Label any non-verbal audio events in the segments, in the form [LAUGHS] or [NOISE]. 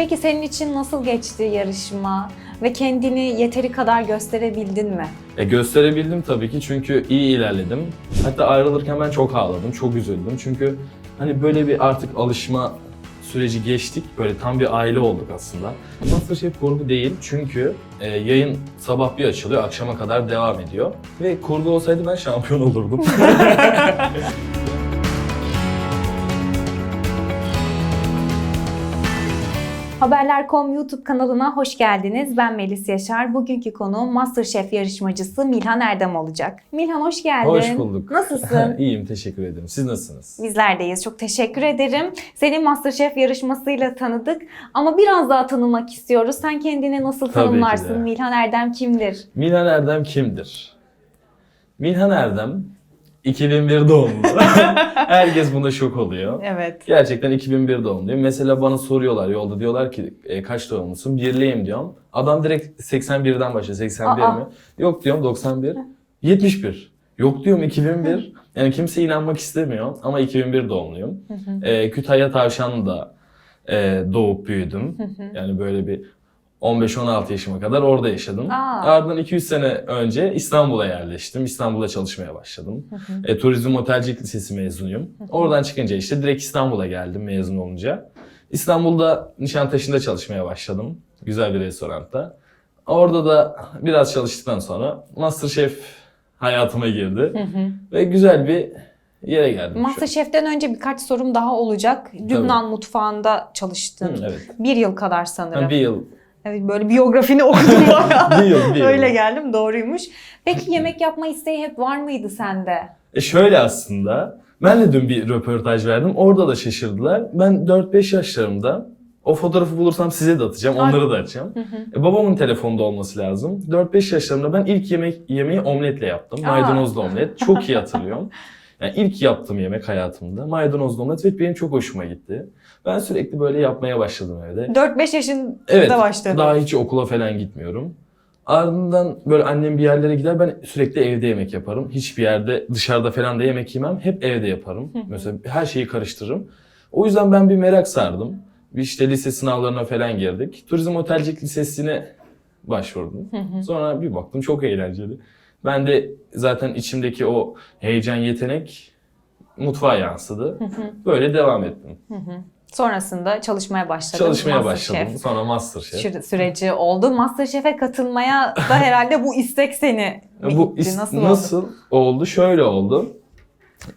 Peki senin için nasıl geçti yarışma ve kendini yeteri kadar gösterebildin mi? E gösterebildim tabii ki çünkü iyi ilerledim. Hatta ayrılırken ben çok ağladım, çok üzüldüm. Çünkü hani böyle bir artık alışma süreci geçtik. Böyle tam bir aile olduk aslında. Masterchef kurgu değil çünkü e, yayın sabah bir açılıyor, akşama kadar devam ediyor. Ve kurgu olsaydı ben şampiyon olurdum. [LAUGHS] Haberler.com YouTube kanalına hoş geldiniz. Ben Melis Yaşar. Bugünkü konuğum Masterchef yarışmacısı Milhan Erdem olacak. Milhan hoş geldin. Hoş bulduk. Nasılsın? [LAUGHS] İyiyim, teşekkür ederim. Siz nasılsınız? Bizler deyiz. Çok teşekkür ederim. Seni Masterchef yarışmasıyla tanıdık ama biraz daha tanımak istiyoruz. Sen kendini nasıl Tabii tanımlarsın? Milhan Erdem kimdir? Milhan Erdem kimdir? Milhan Erdem 2001 doğumlu. [LAUGHS] Herkes buna şok oluyor. Evet. Gerçekten 2001 doğumluyum. Mesela bana soruyorlar yolda diyorlar ki e, kaç doğumlusun? Birliyim diyorum. Adam direkt 81'den başlıyor. 81 Aa. mi? Yok diyorum 91. 71. Yok diyorum 2001. [LAUGHS] Yani kimse inanmak istemiyor ama 2001 doğumluyum. E, Kütahya Tavşanlı'da e, doğup büyüdüm. Yani böyle bir 15-16 yaşıma kadar orada yaşadım. Aa. Ardından 200 sene önce İstanbul'a yerleştim. İstanbul'da çalışmaya başladım. E, Turizm Otelcilik Lisesi mezunuyum. Oradan çıkınca işte direkt İstanbul'a geldim mezun olunca. İstanbul'da Nişantaşı'nda çalışmaya başladım. Güzel bir restoranda. Orada da biraz çalıştıktan sonra Masterchef hayatıma girdi. Ve güzel bir yere geldim. Masterchef'ten önce birkaç sorum daha olacak. Lübnan mutfağında çalıştın. Hı, evet. Bir yıl kadar sanırım. Ben bir yıl, Evet, böyle biyografini [LAUGHS] okudum bayağı. bir yıl. Öyle geldim doğruymuş. Peki yemek yapma isteği hep var mıydı sende? E şöyle aslında, ben de dün bir röportaj verdim. Orada da şaşırdılar. Ben 4-5 yaşlarımda o fotoğrafı bulursam size de atacağım, onları da açacağım. E, babamın telefonda olması lazım. 4-5 yaşlarımda ben ilk yemek yemeği omletle yaptım. Aa. Maydanozlu omlet. Çok iyi hatırlıyorum. [LAUGHS] Yani ilk yaptığım yemek hayatımda maydanozlu omlet ve benim çok hoşuma gitti. Ben sürekli böyle yapmaya başladım evde. 4-5 yaşında Evet. başladın. Daha hiç okula falan gitmiyorum. Ardından böyle annem bir yerlere gider ben sürekli evde yemek yaparım. Hiçbir yerde dışarıda falan da yemek yemem. Hep evde yaparım. Mesela her şeyi karıştırırım. O yüzden ben bir merak sardım. Bir işte lise sınavlarına falan girdik. Turizm Otelcilik Lisesi'ne başvurdum. Sonra bir baktım çok eğlenceli. Ben de zaten içimdeki o heyecan, yetenek mutfağa yansıdı. Böyle devam ettim. Sonrasında çalışmaya başladın. Çalışmaya Masterchef başladım. Sonra Masterchef. sü- süreci oldu. Masterchef'e katılmaya da herhalde bu istek seni Bu is- Nasıl, nasıl, oldu? oldu? Şöyle oldu.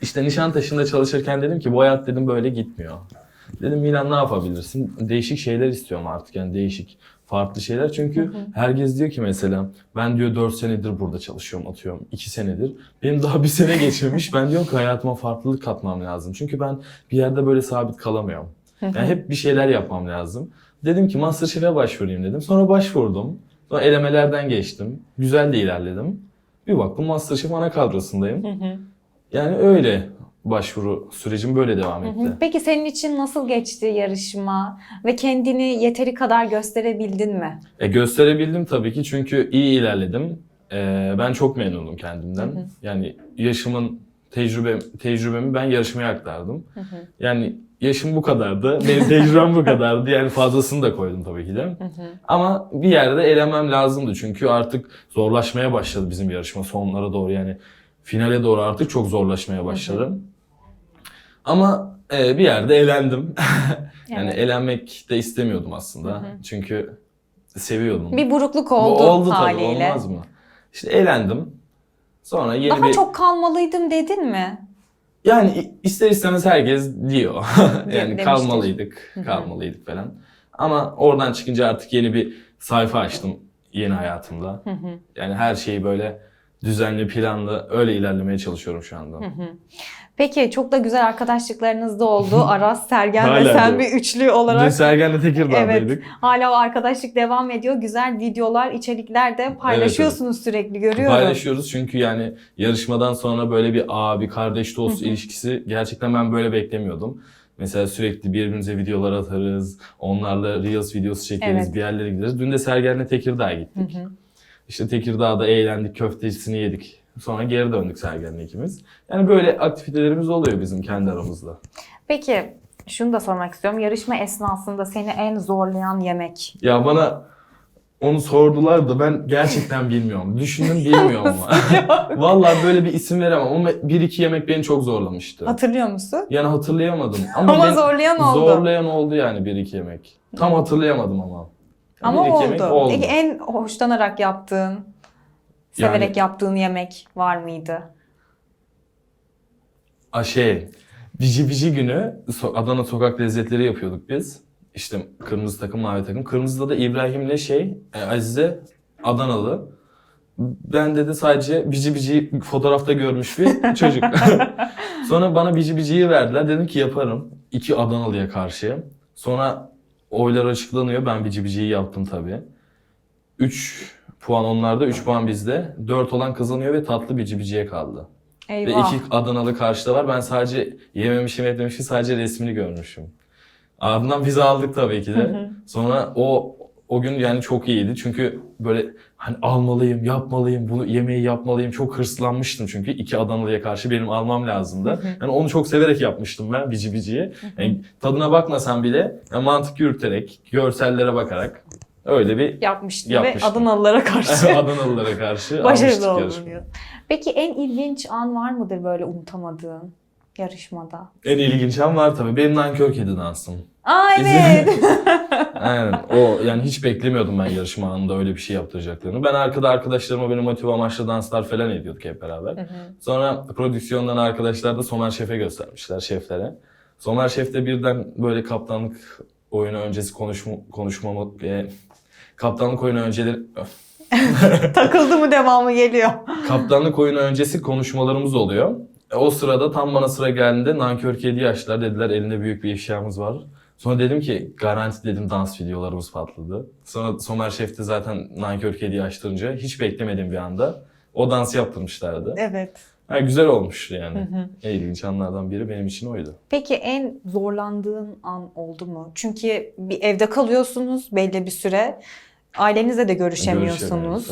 İşte Nişantaşı'nda çalışırken dedim ki bu hayat dedim böyle gitmiyor. Dedim Milan ne yapabilirsin? Değişik şeyler istiyorum artık yani değişik farklı şeyler. Çünkü herkes diyor ki mesela ben diyor 4 senedir burada çalışıyorum atıyorum 2 senedir. Benim daha bir sene geçmemiş. Ben diyorum ki hayatıma farklılık katmam lazım. Çünkü ben bir yerde böyle sabit kalamıyorum. Yani hep bir şeyler yapmam lazım. Dedim ki Masterchef'e başvurayım dedim. Sonra başvurdum. Sonra elemelerden geçtim. Güzel de ilerledim. Bir baktım Masterchef ana kadrosundayım. Yani öyle başvuru sürecim böyle devam etti. Peki senin için nasıl geçti yarışma ve kendini yeteri kadar gösterebildin mi? E, gösterebildim tabii ki çünkü iyi ilerledim. E, ben çok memnunum kendimden. Yani yaşımın tecrübe tecrübemi ben yarışmaya aktardım. Yani yaşım bu kadardı, benim tecrübem bu kadardı. Yani fazlasını da koydum tabii ki de. Ama bir yerde elemem lazımdı çünkü artık zorlaşmaya başladı bizim yarışma sonlara doğru yani finale doğru artık çok zorlaşmaya başladı. Ama e, bir yerde elendim. [LAUGHS] yani Evet. elenmek de istemiyordum aslında. Çünkü seviyordum. Bir burukluk Bu oldu, oldu tabii haliyle. olmaz mı? İşte eğlendim. Sonra yeni Daha bir... çok kalmalıydım dedin mi? Yani ister istemez herkes diyor. [LAUGHS] Yani demiştir. kalmalıydık, kalmalıydık falan. Ama oradan çıkınca artık yeni bir sayfa açtım yeni hayatımda. Yani her şeyi böyle düzenli, planlı öyle ilerlemeye çalışıyorum şu anda. Peki çok da güzel arkadaşlıklarınız da oldu. [LAUGHS] Aras, Sergen ve sen bir üçlü Dün olarak Sergen'le Tekirdağ'daydık. Evet. Hala o arkadaşlık devam ediyor. Güzel videolar, içerikler de paylaşıyorsunuz sürekli görüyorum. Paylaşıyoruz çünkü yani yarışmadan sonra böyle bir abi, kardeş, dost ilişkisi gerçekten ben böyle beklemiyordum. Mesela sürekli birbirimize videolar atarız. Onlarla Reels videosu çekeriz. Evet. Bir yerlere gideriz. Dün de Sergen'le Tekirdağ'a gittik. İşte Tekirdağ'da eğlendik, köftesini yedik. Sonra geri döndük Sergen'le ikimiz. Yani böyle aktivitelerimiz oluyor bizim kendi aramızda. Peki Şunu da sormak istiyorum. Yarışma esnasında seni en zorlayan yemek. Ya bana onu sordular da ben gerçekten bilmiyorum. Düşündüm bilmiyorum ama. [LAUGHS] [LAUGHS] Vallahi böyle bir isim veremem ama bir iki yemek beni çok zorlamıştı. Hatırlıyor musun? Yani hatırlayamadım. [LAUGHS] Ama, Ama ben- zorlayan oldu. Zorlayan oldu yani bir iki yemek. Tam hatırlayamadım ama. Ama bir iki oldu. oldu. Peki en hoşlanarak yaptığın, severek yaptığın yemek var mıydı? A şey, Bici Bici günü so- Adana sokak lezzetleri yapıyorduk biz. İşte kırmızı takım, mavi takım. Kırmızıda da İbrahim'le şey, e, Azize Adanalı. Ben de sadece Bici Bici'yi fotoğrafta görmüş bir [LAUGHS] çocuk. [LAUGHS] Sonra bana Bici Bici'yi verdiler. Dedim ki yaparım. İki Adanalı'ya karşı. Sonra oylar açıklanıyor. Ben Bici Bici'yi yaptım tabii. 3 puan onlarda, 3 puan bizde. 4 olan kazanıyor ve tatlı Bici Bici'ye kaldı. Ve Eyvah. iki Adanalı karşıda var. Ben sadece yememişim etmemişim sadece resmini görmüşüm. Ardından biz aldık tabii ki de. Sonra o o gün yani çok iyiydi. Çünkü böyle hani almalıyım, yapmalıyım, bunu yemeği yapmalıyım. Çok hırslanmıştım çünkü iki Adanalı'ya karşı benim almam lazımdı. Yani onu çok severek yapmıştım ben bici biciyi. Yani tadına bakmasam bile yani mantık yürüterek, görsellere bakarak öyle bir Yapmıştın ve Yapmıştım. Adanalılara karşı [LAUGHS] Adanalılara karşı [LAUGHS] başarılı oldun diyor. Peki en ilginç an var mıdır böyle unutamadığın yarışmada? En ilginç an var tabii. Benim nankör kedi dansım. Aa evet. [LAUGHS] Aynen. O yani hiç beklemiyordum ben yarışma anında öyle bir şey yaptıracaklarını. Ben arkada arkadaşlarıma böyle motive amaçlı danslar falan ediyorduk hep beraber. Sonra prodüksiyondan arkadaşlar da Somer Şef'e göstermişler şeflere. Somer Şef de birden böyle kaptanlık oyunu öncesi konuşma, konuşmamı e, kaptanlık oyunu önceleri [LAUGHS] Takıldı mı devamı geliyor. kaptanlık oyunu öncesi konuşmalarımız oluyor. E, o sırada tam bana sıra geldiğinde nankör kedi açtılar. Dediler elinde büyük bir eşyamız var. Sonra dedim ki garanti dedim dans videolarımız patladı. Sonra Somer Şef de zaten nankör kediyi açtırınca hiç beklemediğim bir anda o dansı yaptırmışlardı. Evet. Ha, güzel olmuştu yani. En ilginç anlardan biri benim için oydu. Peki en zorlandığın an oldu mu? Çünkü bir evde kalıyorsunuz belli bir süre. Ailenizle de görüşemiyorsunuz.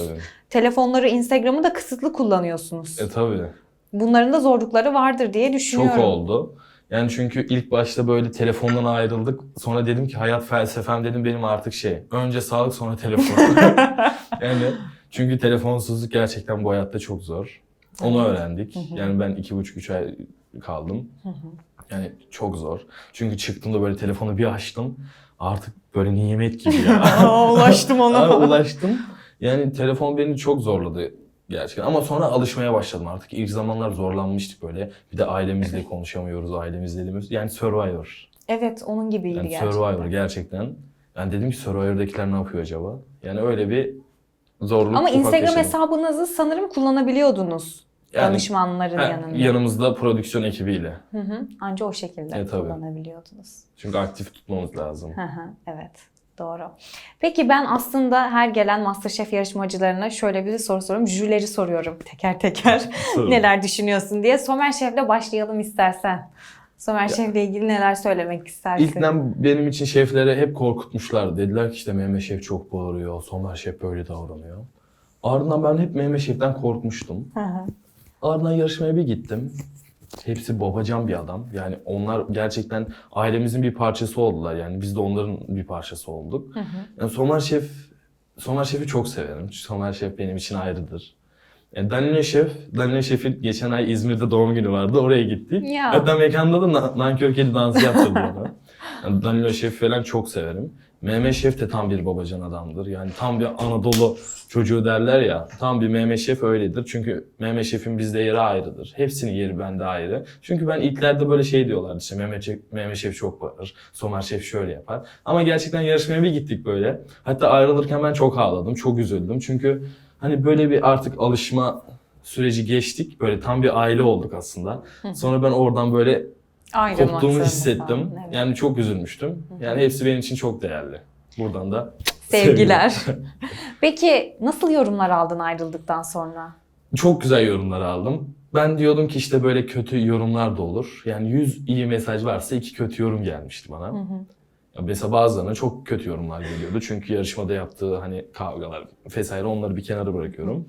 Telefonları, Instagram'ı da kısıtlı kullanıyorsunuz. E tabii. Bunların da zorlukları vardır diye düşünüyorum. Çok oldu. Yani çünkü ilk başta böyle telefondan ayrıldık. Sonra dedim ki hayat felsefem dedim benim artık şey. Önce sağlık sonra telefon. [LAUGHS] yani çünkü telefonsuzluk gerçekten bu hayatta çok zor. Onu öğrendik. Yani ben iki buçuk üç ay kaldım. Yani çok zor. Çünkü çıktığımda böyle telefonu bir açtım. Artık böyle nimet gibi ya. Aa, [LAUGHS] ulaştım ona. Aa, [LAUGHS] ulaştım. Yani telefon beni çok zorladı gerçekten. Ama sonra alışmaya başladım artık. İlk zamanlar zorlanmıştık böyle. Bir de ailemizle konuşamıyoruz, ailemizle edemiyoruz. Yani Survivor. Evet onun gibiydi Yani gerçekten. Survivor gerçekten. Yani dedim ki Survivor'dakiler ne yapıyor acaba? Yani öyle bir zorluk Ama Instagram yaşadım. hesabınızı sanırım kullanabiliyordunuz. Yani- danışmanların Ha, yanında. yanımızda prodüksiyon ekibiyle. Hı hı. Anca o şekilde E, tabii. kullanabiliyordunuz. Çünkü aktif tutmamız lazım. Hı hı, evet. Doğru. Peki ben aslında her gelen Masterchef yarışmacılarına şöyle bir soru soruyorum. Jürileri soruyorum teker teker. [LAUGHS] Neler düşünüyorsun diye. Somer Şef'le başlayalım istersen. Somer Şef'le ilgili neler söylemek istersin? İlkten benim için şefleri hep korkutmuşlar. Dediler ki işte Mehmet Şef çok bağırıyor, Somer Şef böyle davranıyor. Ardından ben hep Mehmet Şef'ten korkmuştum. Hı hı. Ardından yarışmaya bir gittim. Hepsi babacan bir adam. Yani onlar gerçekten ailemizin bir parçası oldular. Yani biz de onların bir parçası olduk. Yani Somer Şef, Somer Şef'i çok severim. Somer Şef benim için ayrıdır. Yani Danilo Şef, Danilo Şef'in geçen ay İzmir'de doğum günü vardı. Oraya gittik. Ya. Hatta mekanda da na- nankör kedi dansı yaptırdı ona. [LAUGHS] Yani Danilo Şef falan çok severim. Mehmet Şef de tam bir babacan adamdır. Yani tam bir Anadolu çocuğu derler ya. Tam bir Mehmet Şef öyledir. Çünkü Mehmet Şef'in bizde yeri ayrıdır. Hepsinin yeri bende ayrı. Çünkü ben ilklerde böyle şey diyorlardı işte Mehmet Şef, Mehmet Şef çok bağırır. Somer Şef şöyle yapar. Ama gerçekten yarışmaya bir gittik böyle. Hatta ayrılırken ben çok ağladım. Çok üzüldüm. Çünkü hani böyle bir artık alışma süreci geçtik. Böyle tam bir aile olduk aslında. Sonra ben oradan böyle Ayrılmak koptuğumu hissettim. falan, evet. Yani çok üzülmüştüm. Yani hepsi benim için çok değerli. Buradan da Sevgiler. [LAUGHS] [LAUGHS] Peki nasıl yorumlar aldın ayrıldıktan sonra? çok güzel yorumlar aldım. Ben diyordum ki işte böyle kötü yorumlar da olur. Yani 100 iyi mesaj varsa iki kötü yorum gelmişti bana. Ya Mesela bazılarına çok kötü yorumlar geliyordu. Çünkü yarışmada yaptığı hani kavgalar vesaire onları bir kenara bırakıyorum.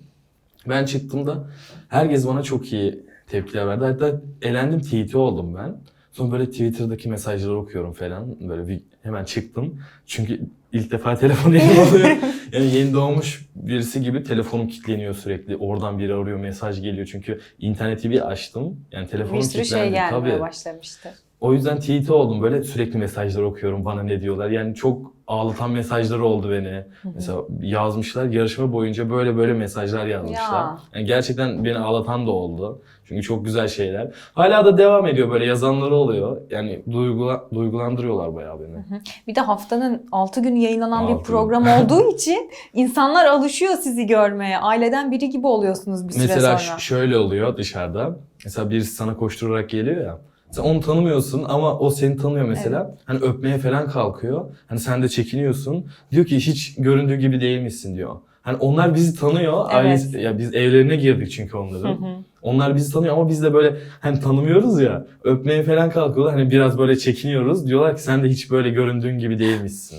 Ben çıktığımda herkes bana çok iyi tepkiler verdi. Hatta elendim TT oldum ben. Sonra böyle Twitter'daki mesajları okuyorum falan. Böyle bir hemen çıktım. Çünkü ilk defa [LAUGHS] telefon elim oluyor. [LAUGHS] Yani yeni doğmuş birisi gibi telefonum kilitleniyor sürekli. Oradan biri arıyor, mesaj geliyor. Çünkü interneti bir açtım. Yani telefonum Bir sürü şey kilitlendi. gelmeye Tabii. başlamıştı. O yüzden TT oldum böyle sürekli mesajlar okuyorum bana ne diyorlar. Yani çok ağlatan mesajları oldu beni. Mesela yazmışlar yarışma boyunca böyle böyle mesajlar yazmışlar. Ya. Yani gerçekten beni ağlatan da oldu. Çünkü çok güzel şeyler. Hala da devam ediyor böyle yazanları oluyor. Yani duygula, duygulandırıyorlar bayağı beni. Bir de haftanın 6 günü yayınlanan bir Altı gün. program [LAUGHS] olduğu için insanlar alışıyor sizi görmeye. Aileden biri gibi oluyorsunuz bir süre Mesela sonra. ş- şöyle oluyor dışarıda. Mesela birisi sana koşturarak geliyor ya. Sen onu tanımıyorsun ama o seni tanıyor mesela. Hani öpmeye falan kalkıyor. Hani sen de çekiniyorsun. Diyor ki hiç göründüğü gibi değilmişsin diyor. Hani onlar bizi tanıyor. Evet. Ailesi, ya biz evlerine girdik çünkü onların. Onlar bizi tanıyor ama biz de böyle hani tanımıyoruz ya. Öpmeye falan kalkıyorlar. Hani biraz böyle çekiniyoruz. Diyorlar ki sen de hiç böyle göründüğün gibi değilmişsin.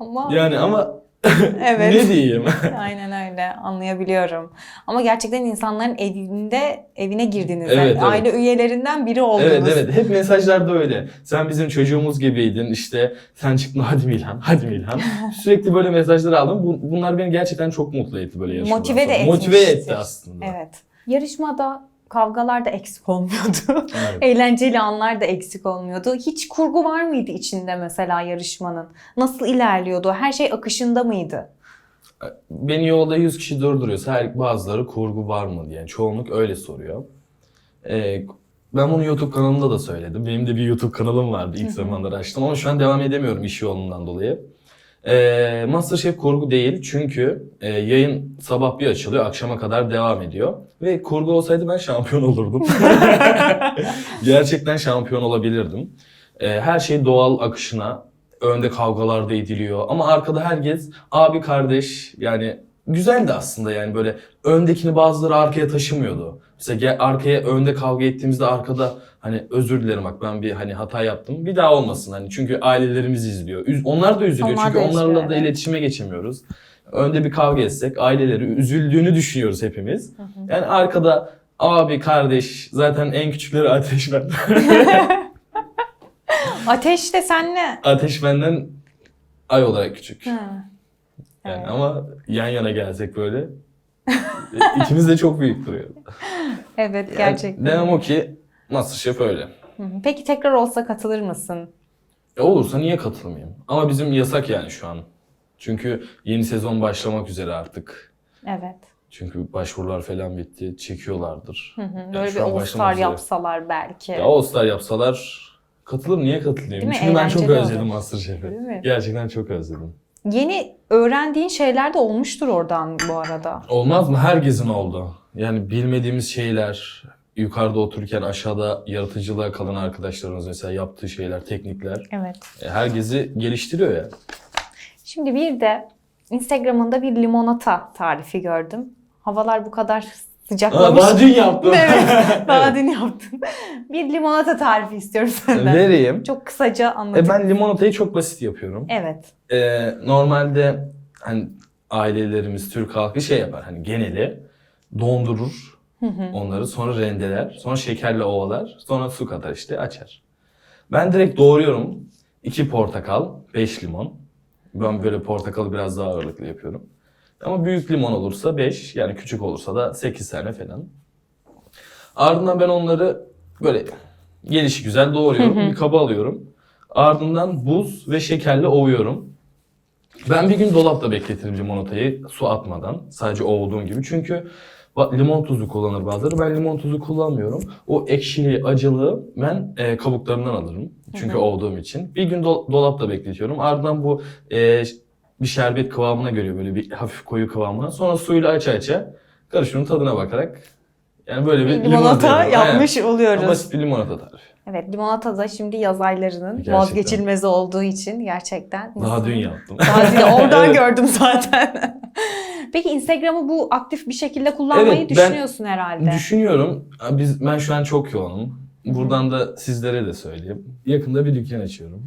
Ama Yani ama [LAUGHS] evet. ne diyeyim? [LAUGHS] Aynen öyle anlayabiliyorum. Ama gerçekten insanların evinde evine girdiniz. Evet, evet. Aile üyelerinden biri oldunuz. Evet evet hep mesajlarda öyle. Sen bizim çocuğumuz gibiydin işte sen çıktın hadi Milhan hadi Milhan. [LAUGHS] Sürekli böyle mesajlar aldım. Bu- bunlar beni gerçekten çok mutlu etti böyle yarışmadan Motive de sonra. Motive etmiştir. etti aslında. Evet. Yarışmada kavgalar da eksik olmuyordu. Evet. [LAUGHS] Eğlenceli anlar da eksik olmuyordu. Hiç kurgu var mıydı içinde mesela yarışmanın? Nasıl ilerliyordu? Her şey akışında mıydı? Beni yolda 100 kişi durduruyorsa her bazıları kurgu var mı diye. Çoğunluk öyle soruyor. Ee, ben bunu YouTube kanalımda da söyledim. Benim de bir YouTube kanalım vardı ilk zamanlar açtım ama şu an devam edemiyorum iş yoğunluğundan dolayı. Ee, Masterchef kurgu değil çünkü e, yayın sabah bir açılıyor akşama kadar devam ediyor. Ve kurgu olsaydı ben şampiyon olurdum. [LAUGHS] Gerçekten şampiyon olabilirdim. Ee, her şey doğal akışına, önde kavgalar da ediliyor ama arkada herkes abi kardeş yani güzeldi aslında yani böyle öndekini bazıları arkaya taşımıyordu. Mesela arkaya önde kavga ettiğimizde arkada hani özür dilerim bak ben bir hani hata yaptım. Bir daha olmasın hani çünkü ailelerimiz izliyor. Üz- onlar da üzülüyor Onlar çünkü da üzülüyor, onlarla da evet. iletişime geçemiyoruz. Önde bir kavga etsek aileleri üzüldüğünü düşünüyoruz hepimiz. Yani arkada abi kardeş zaten en küçükleri ateş ben. [LAUGHS] Ateş de senle. ateş benden ay olarak küçük. Hı. Yani Evet. ama yan yana gelsek böyle ikimiz de çok büyük duruyor. [LAUGHS] Evet Yani gerçekten. demem o ki Masterchef öyle. Hı hı. Peki tekrar olsa katılır mısın? E olursa niye katılmayayım? Ama bizim yasak yani şu an. Çünkü yeni sezon başlamak üzere artık. Evet. Çünkü başvurular falan bitti. Çekiyorlardır. Hı hı. Yani Böyle bir an All başlamak Star üzere. yapsalar belki. Ya All Star yapsalar katılır niye katılayım? Değil mi? Çünkü ben çok özledim. Masterchef'i. Mi? Gerçekten çok özledim. Yeni öğrendiğin şeyler de olmuştur oradan bu arada. Olmaz mı? Herkesin oldu. Yani bilmediğimiz şeyler, yukarıda otururken aşağıda yaratıcılığa kalan arkadaşlarımız mesela yaptığı şeyler, teknikler. Evet. e, Herkesi geliştiriyor ya. Şimdi bir de Instagram'ında bir limonata tarifi gördüm. Havalar bu kadar sıcaklamış. daha dün yaptım. evet, [LAUGHS] daha dün yaptım. Bir limonata tarifi istiyorum senden. Vereyim. Çok kısaca E, anlatayım. ben limonatayı çok basit yapıyorum. Evet. E, normalde hani ailelerimiz, Türk halkı şey yapar. Hani geneli dondurur onları sonra rendeler. Sonra şekerle ovalar. Sonra su katar işte açar. Ben direkt doğruyorum. 2 portakal, 5 limon. Ben böyle portakalı biraz daha ağırlıklı yapıyorum. Ama büyük limon olursa 5 yani küçük olursa da 8 tane falan. Ardından ben onları böyle gelişi güzel doğruyorum. Bir kaba alıyorum. Ardından buz ve şekerle ovuyorum. Ben bir gün dolapta bekletirim limonatayı su atmadan. Sadece ovduğum gibi. Çünkü limon tuzu kullanır bazıları. Ben limon tuzu kullanmıyorum. O ekşiliği, acılığı ben e, kabuklarından alırım. Çünkü ovduğum için. Bir gün do- dolapta bekletiyorum. Ardından bu e, bir şerbet kıvamına göre böyle bir hafif koyu kıvamına. Sonra suyla aça aça karışımın tadına bakarak yani böyle bir, Bir limonata yapıyorum. yapmış Aynen. oluyoruz. Basit bir limonata tarifi. Evet limonata da şimdi yaz aylarının Gerçekten. vazgeçilmezi olduğu için gerçekten. Daha dün yaptım. Daha dün oradan [LAUGHS] [LAUGHS] Evet. gördüm zaten. [LAUGHS] Peki Instagram'ı bu aktif bir şekilde kullanmayı Evet, ben düşünüyorsun herhalde. Düşünüyorum. Biz ben şu an çok yoğunum. Buradan da sizlere de söyleyeyim. Yakında bir dükkan açıyorum.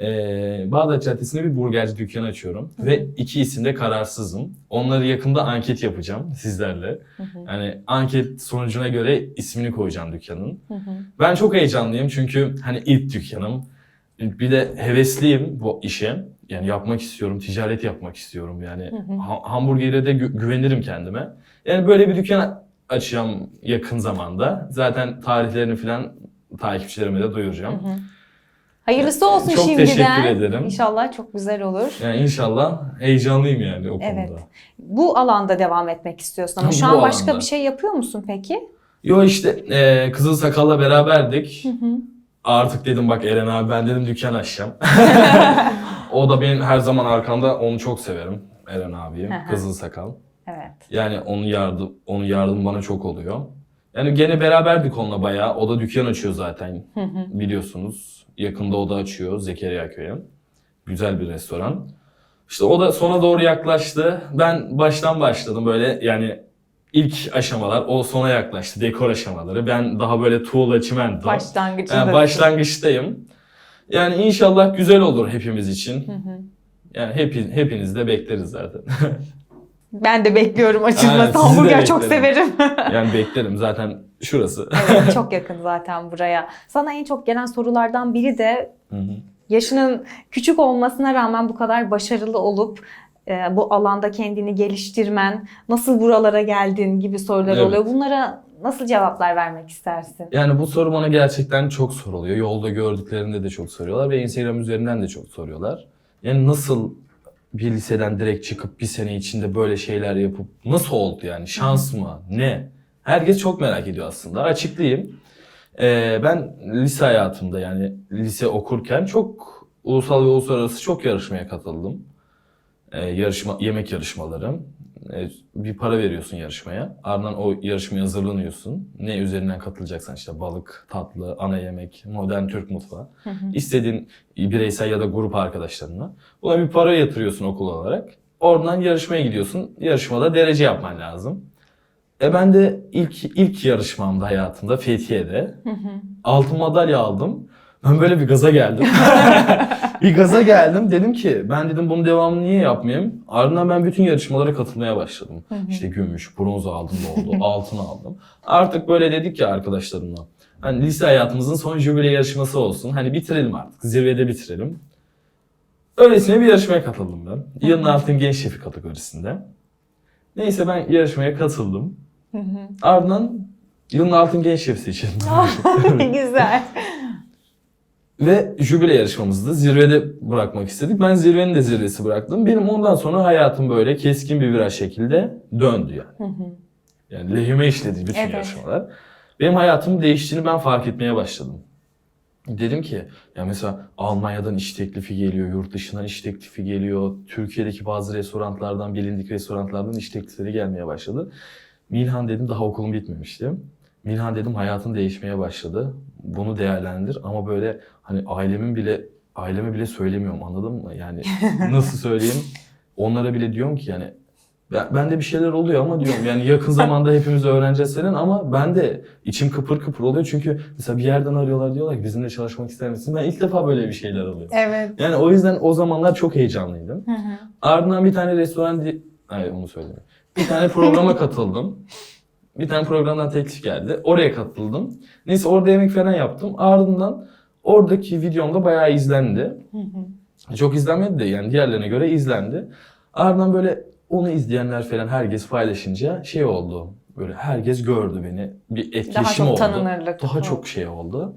Hı hı. Ee, Bağdat Caddesi'nde bir burgerci dükkanı açıyorum. Ve iki isimde kararsızım. Onları yakında anket yapacağım sizlerle. Yani anket sonucuna göre ismini koyacağım dükkanın. Ben çok heyecanlıyım çünkü hani ilk dükkanım. Bir de hevesliyim bu işe. Yani yapmak istiyorum, ticaret yapmak istiyorum yani. Ha- hamburgere de gü- güvenirim kendime. Yani böyle bir dükkan açacağım yakın zamanda. Zaten tarihlerini falan takipçilerime de duyuracağım. Hayırlısı olsun Çok şimdiden. teşekkür ederim. İnşallah çok güzel olur. Yani inşallah heyecanlıyım yani o konuda. Evet. Bu alanda devam etmek istiyorsun ama [LAUGHS] şu an başka alanda. bir şey yapıyor musun peki? Yo işte e, Kızıl Sakal'la beraberdik. Artık dedim bak Eren abi ben dedim dükkan açacağım. [LAUGHS] o da benim her zaman arkamda onu çok severim. Eren abiyi, Hı hı. Kızıl Sakal. Evet. Yani onun yardım onun yardımı bana çok oluyor. Yani gene beraberdik onunla bayağı. O da dükkan açıyor zaten biliyorsunuz. Yakında o da açıyor Zekeriya Köy'e. Güzel bir restoran. İşte o da sona doğru yaklaştı. Ben baştan başladım böyle yani ilk aşamalar o sona yaklaştı. Dekor aşamaları. Ben daha böyle tuğla çimento. Başlangıcında. Yani başlangıçtayım. Yani inşallah güzel olur hepimiz için. Hı hı. Yani hepi, hepiniz de bekleriz zaten. [LAUGHS] Ben de bekliyorum Aynen, açılması. de Hamburger çok severim. [LAUGHS] yani beklerim zaten şurası. evet, çok yakın zaten buraya. Sana en çok gelen sorulardan biri de Hı hı. yaşının küçük olmasına rağmen bu kadar başarılı olup e, bu alanda kendini geliştirmen, nasıl buralara geldin gibi sorular Evet. oluyor. Bunlara nasıl cevaplar vermek istersin? Yani bu soru bana gerçekten çok soruluyor. Yolda gördüklerinde de çok soruyorlar ve Instagram üzerinden de çok soruyorlar. Yani nasıl bir liseden direkt çıkıp bir sene içinde böyle şeyler yapıp nasıl oldu yani? Şans mı? Ne? Herkes çok merak ediyor aslında. Açıklayayım. Ee, ben lise hayatımda yani lise okurken çok ulusal ve uluslararası çok yarışmaya katıldım. Ee, yarışma yemek yarışmaları. Ee, bir para veriyorsun yarışmaya. Ardından o yarışmaya hazırlanıyorsun. Ne üzerinden katılacaksan işte balık, tatlı, ana yemek, modern Türk mutfağı. İstediğin bireysel ya da grup arkadaşlarına. Buna bir para yatırıyorsun okul olarak. Oradan yarışmaya gidiyorsun. Yarışmada derece yapman lazım. E ben de ilk ilk yarışmamda hayatımda Fethiye'de altın madalya aldım. Ben böyle bir gaza geldim. [LAUGHS] bir gaza geldim. Dedim ki ben dedim bunun devamını niye yapmayayım? Ardından ben bütün yarışmalara katılmaya başladım. İşte gümüş, bronz aldım da oldu, [LAUGHS] altın aldım. Artık böyle dedik ya arkadaşlarımla. Hani lise hayatımızın son jübile yarışması olsun. Hani bitirelim artık. Zirvede bitirelim. Öylesine bir yarışmaya katıldım ben. Yılın altın genç şefi kategorisinde. Neyse ben yarışmaya katıldım. Ardından yılın altın genç şefi seçildim. [LAUGHS] Güzel. Ve jübile yarışmamızdı. Zirvede bırakmak istedik. Ben zirvenin de zirvesi bıraktım. Benim ondan sonra hayatım böyle keskin bir viraj şekilde döndü yani. Yani lehime işledi bütün Evet. yarışmalar. Benim hayatımın değiştiğini ben fark etmeye başladım. Dedim ki ya mesela Almanya'dan iş teklifi geliyor, yurt dışından iş teklifi geliyor. Türkiye'deki bazı restoranlardan, bilindik restoranlardan iş teklifleri gelmeye başladı. Milhan dedim daha okulum bitmemişti. Milhan dedim hayatın değişmeye başladı. Bunu değerlendir ama böyle hani ailemin bile aileme bile söylemiyorum anladın mı? Yani [LAUGHS] nasıl söyleyeyim? Onlara bile diyorum ki yani ben, bende bir şeyler oluyor ama diyorum yani yakın zamanda hepimiz öğreneceğiz senin ama ben de içim kıpır kıpır oluyor çünkü mesela bir yerden arıyorlar diyorlar ki bizimle çalışmak ister misin? Ben ilk defa böyle bir şeyler oluyor. Evet. Yani o yüzden o zamanlar çok heyecanlıydım. Hı hı. Ardından bir tane restoran... Di- Hayır onu söyleyeyim. Bir tane programa katıldım. Bir tane programdan teklif geldi. Oraya katıldım. Neyse orada yemek falan yaptım. Ardından oradaki videom da bayağı izlendi. Hı hı. Çok izlenmedi de yani diğerlerine göre izlendi. Ardından böyle onu izleyenler falan herkes paylaşınca şey oldu. Böyle herkes gördü beni. Bir etkileşim Daha çok oldu. tanınırlık. Daha Hı. çok şey oldu.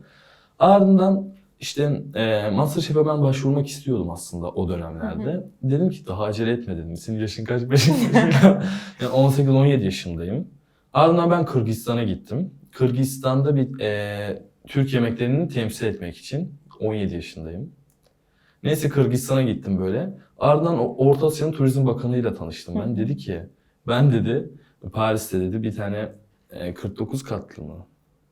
Ardından işte e, Masterchef'e ben başvurmak istiyordum aslında o dönemlerde. Dedim ki daha acele etme dedim. Senin yaşın kaç? [LAUGHS] [LAUGHS] yani 18-17 yaşındayım. Ardından ben Kırgızistan'a gittim. Kırgızistan'da bir e, Türk yemeklerini temsil etmek için 17 yaşındayım. Neyse Kırgızistan'a gittim böyle. Ardından Orta Asya'nın Turizm Bakanı'yla tanıştım ben. Dedi ki ben dedi Paris'te dedi bir tane e, 49 katlı mı?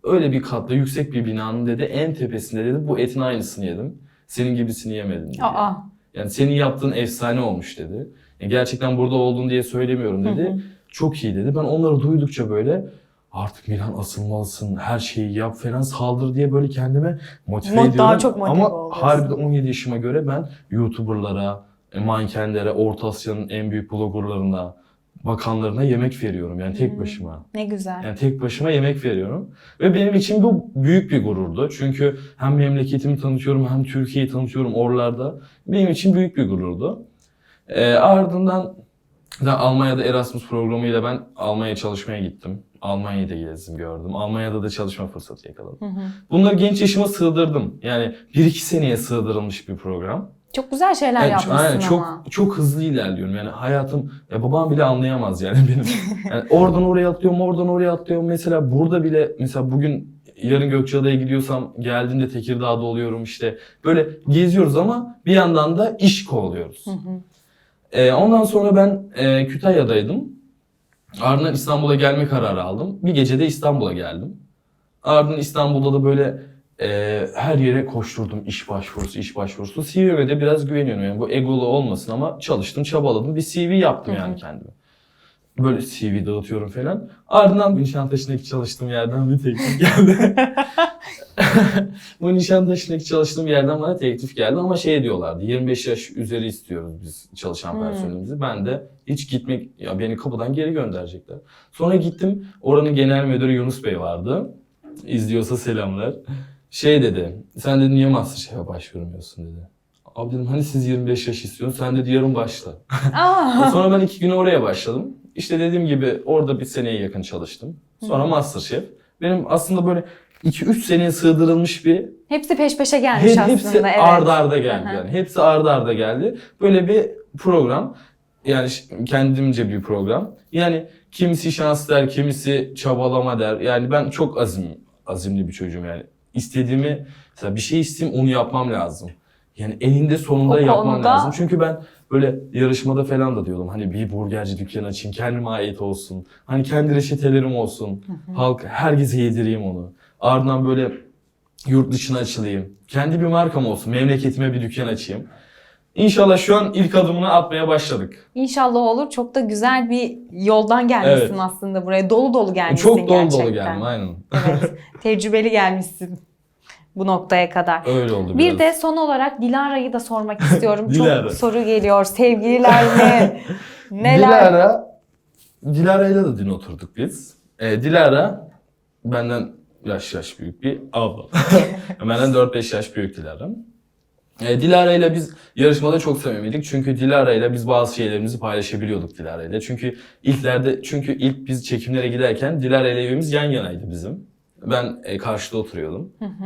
Öyle bir katlı yüksek bir binanın dedi en tepesinde dedi bu etin aynısını yedim. Senin gibisini yemedim dedi. Aa. Yani senin yaptığın efsane olmuş dedi. E, gerçekten burada oldun diye söylemiyorum dedi. Hı hı. Çok iyi dedi. Ben onları duydukça böyle artık Milan asılmalısın, her şeyi yap falan saldır diye böyle kendime motive Mo- daha ediyorum. çok motive Ama oluyorsun. harbiden 17 yaşıma göre ben YouTuber'lara, e, mankenlere, Orta Asya'nın en büyük bloggerlarına, bakanlarına yemek veriyorum yani tek Hmm. başıma. Ne güzel. Yani tek başıma yemek veriyorum. Ve benim için bu büyük bir gururdu. Çünkü hem memleketimi tanıtıyorum hem Türkiye'yi tanıtıyorum oralarda. Benim için büyük bir gururdu. Ee, ardından da Almanya'da Erasmus programıyla ben Almanya'ya çalışmaya gittim. Almanya'yı da gezdim gördüm. Almanya'da da çalışma fırsatı yakaladım. Hı hı. Bunları genç yaşıma sığdırdım. Yani 1-2 seneye sığdırılmış bir program. Çok güzel şeyler Yani yapmışsın aynen, ama. çok çok hızlı ilerliyorum. Yani hayatım ya babam bile anlayamaz yani [LAUGHS] benim. Yani oradan oraya atlıyorum, oradan oraya atlıyorum. Mesela burada bile mesela bugün yarın Gökçeada'ya gidiyorsam geldiğimde Tekirdağ'da oluyorum işte. Böyle geziyoruz ama bir yandan da iş kovalıyoruz. Hı hı. Ee, ondan sonra ben e, Kütahya'daydım. Ardından İstanbul'a gelme kararı aldım. Bir gecede İstanbul'a geldim. Ardından İstanbul'da da böyle e, her yere koşturdum iş başvurusu, iş başvurusu. CV'me de biraz güveniyorum yani bu egolu olmasın ama çalıştım, çabaladım. Bir CV yaptım yani kendime. Böyle CV dağıtıyorum falan. Ardından Nişantaşı'ndaki çalıştığım yerden bir teklif geldi. [LAUGHS] bu Nişantaşı'ndaki çalıştığım yerden bana teklif geldi ama şey diyorlardı 25 yaş üzeri istiyoruz biz çalışan Hmm. personelimizi. Ben de hiç gitmek ya beni kapıdan geri gönderecekler. Sonra gittim oranın genel müdürü Yunus Bey vardı. İzliyorsa selamlar. Şey dedi sen dedi niye Masterchef'e başvurmuyorsun dedi. Abi dedim hani siz 25 yaş istiyorsun sen dedi yarın başla. Aa. [LAUGHS] Sonra ben iki gün oraya başladım. İşte dediğim gibi orada bir seneye yakın çalıştım. Sonra Masterchef. Benim aslında böyle 2-3 seneye sığdırılmış bir Hepsi peş peşe gelmiş Hep- aslında. hepsi evet. arda arda geldi Aha. yani. Hepsi arda arda geldi. Böyle bir program. Yani ş- kendimce bir program. Yani kimisi şans der, kimisi çabalama der. Yani ben çok azim, azimli bir çocuğum yani. İstediğimi, mesela bir şey isteyeyim onu yapmam lazım. Yani eninde sonunda O yapmam konuda- lazım. Çünkü ben böyle yarışmada falan da diyordum. Hani bir burgerci dükkanı açayım, kendime ait olsun. Hani kendi reçetelerim olsun. Halk, herkese yedireyim onu. Ardından böyle yurt dışına açılayım. Kendi bir markam olsun. Memleketime bir dükkan açayım. İnşallah şu an ilk adımını atmaya başladık. İnşallah olur. Çok da güzel bir yoldan gelmişsin Evet. aslında buraya. Dolu dolu gelmişsin Çok dolu gerçekten. dolu geldim aynen. Evet. [LAUGHS] Tecrübeli gelmişsin bu noktaya kadar. Öyle oldu Bir biraz. de son olarak Dilara'yı da sormak [LAUGHS] istiyorum. Dilara. Çok soru geliyor. Sevgililer mi? [LAUGHS] Neler? Dilara, Dilara'yla da dün oturduk biz. Ee, Dilara benden yaş yaş büyük bir abla. [LAUGHS] benden 4-5 yaş büyük Dilara. Ee, Dilara ile biz yarışmada çok samimiydik. Çünkü Dilara ile biz bazı şeylerimizi paylaşabiliyorduk Dilara ile. Çünkü ilklerde çünkü ilk biz çekimlere giderken Dilara ile evimiz yan yanaydı bizim. Ben e, karşıda oturuyordum. Hı hı.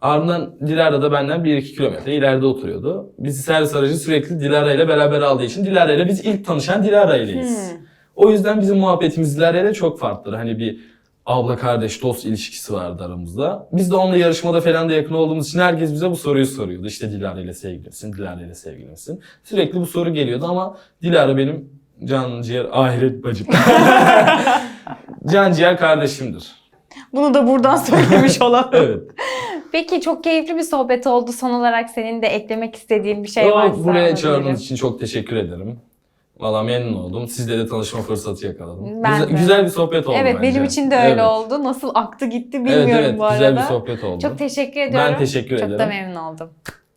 Ardından Dilara da benden 1-2 kilometre ileride oturuyordu. Bizi servis aracı sürekli Dilara ile beraber aldığı için Dilara ile biz ilk tanışan Dilara ileyiz. Hmm. O yüzden bizim muhabbetimiz Dilara ile çok farklıdır. Hani bir abla kardeş dost ilişkisi vardı aramızda. Biz de onunla yarışmada falan da yakın olduğumuz için herkes bize bu soruyu soruyordu. İşte Dilara ile sevgilisin, Dilara ile sevgilisin. Sürekli bu soru geliyordu ama Dilara benim can ciğer ahiret bacım. [LAUGHS] can ciğer kardeşimdir. Bunu da buradan söylemiş [LAUGHS] olalım. Evet. Peki çok keyifli bir sohbet oldu. Son olarak senin de eklemek istediğin bir şey Yo, varsa. buraya çağırdığınız için çok teşekkür ederim. Valla memnun oldum. Sizle de tanışma fırsatı yakaladım. Ben güzel, de. güzel bir sohbet oldu Evet bence. benim için de öyle Evet. oldu. Nasıl aktı gitti bilmiyorum Evet evet bu arada. güzel bir sohbet oldu. Çok teşekkür ediyorum. Ben teşekkür Çok ederim. da memnun oldum.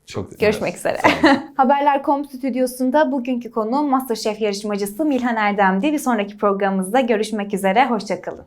Çok Görüşmek üzere. [LAUGHS] Haberler.com stüdyosunda bugünkü konu Masterchef yarışmacısı Milhan Erdem'di. Bir sonraki programımızda görüşmek üzere. Hoşçakalın.